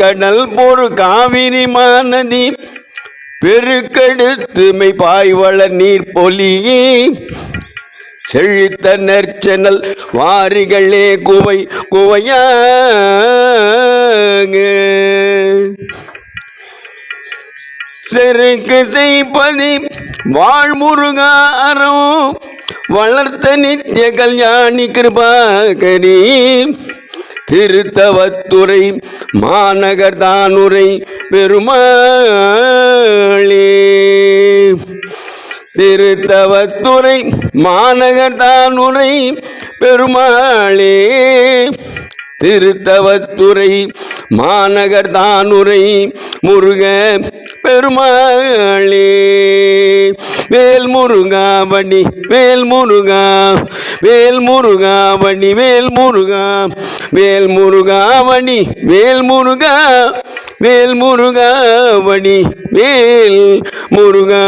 கடல் போர் காவிரி மாநதி பெருக்கெடுத்துமை பாய்வள நீர் பொலியே செழித்த நெற்செனல் வாரிகளே குவை குவையாக செருக்கு செய்பதி வாழ்முருகாரம் வளர்த்த நித்திய கல்யாணி கிருபாகரீ. திருத்தவத்துறை மாநகர் தானுரை பெருமாளே. திருத்தவத்துறை மாநகர் தானுரை பெருமாளே. திருத்தவத்துறை மாநகர் தானுரை முருக பெருமாளே. வேல் முருகாவணி வேல் முருகா வேல் முருகாவணி வேல் முருகா வேல் முருகாவணி வேல் முருகா வேல் முருகாவணி வேல் முருகா.